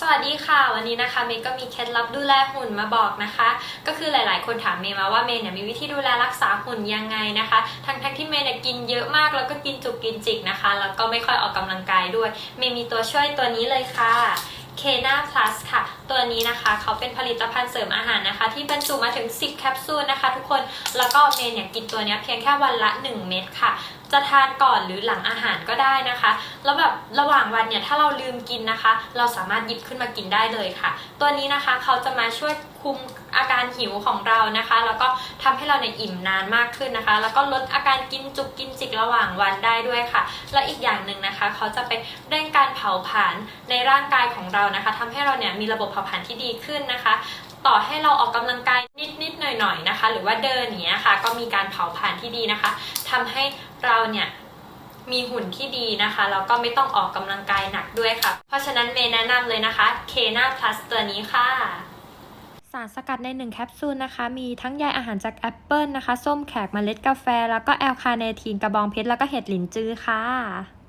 สวัสดีค่ะ วันนี้นะคะเมย์ก็มีเคล็ดลับดูแลหุ่นมาบอกนะคะ ก็คือหลาย ๆ คนถามเมย์มาว่าเมย์เนี่ยมีวิธีดูแลรักษาหุ่นยังไงนะคะ ทั้งทั้งๆที่เมย์เนี่ยกินเยอะมากแล้วก็กินจุกกินจิกนะคะ แล้วก็ไม่ค่อยออกกำลังกายด้วย เมย์มีตัวช่วยตัวนี้เลยค่ะ k n a Plus ค่ะ นี้นะคะเขาเป็นผลิตภัณฑ์เสริมอาหารนะคะ ที่บรรจุมาถึง 10 แคปซูลนะคะ ทุกคนแล้วก็เมนเนี่ยกินตัวนี้เพียงแค่วันละ 1 เม็ดค่ะจะทานก่อนหรือหลังอาหารก็ได้นะคะ แล้วแบบระหว่างวันเนี่ยถ้าเราลืมกินนะคะ เราสามารถหยิบขึ้นมากินได้เลยค่ะ ตัวนี้นะคะเขาจะมาช่วยคุมอา การหิวของเรานะคะ แล้วก็ทำให้เราเนี่ยอิ่มนานมากขึ้นนะคะ แล้วก็ลดอาการกินจุกกินจิกระหว่างวันได้ด้วยค่ะ และอีกอย่างหนึ่งนะคะ เขาจะไปเร่งการเผาผลาญในร่างกายของเรานะคะทำให้เราเนี่ยมีระบบเผาผลาญที่ดีขึ้นนะคะต่อให้เราออกกำลังกายนิดๆหน่อยๆนะคะ หรือว่าเดินอย่างเงี้ยค่ะ ก็มีการเผาผลาญที่ดีนะคะทำให้เราเนี่ยมีหุ่นที่ดีนะคะ แล้วก็ไม่ต้องออกกำลังกายหนักด้วยค่ะ เพราะฉะนั้นเมย์แนะนำเลยนะคะเคนาพลัสตัวนี้ค่ะ สารสกัดใน 1 แคปซูลนะคะ มีทั้งใยอาหารจากแอปเปิลนะคะ ส้มแขกเมล็ดกาแฟ แล้วก็แอลคาเนทีนกระบองเพชร แล้วก็เห็ดหลินจือค่ะ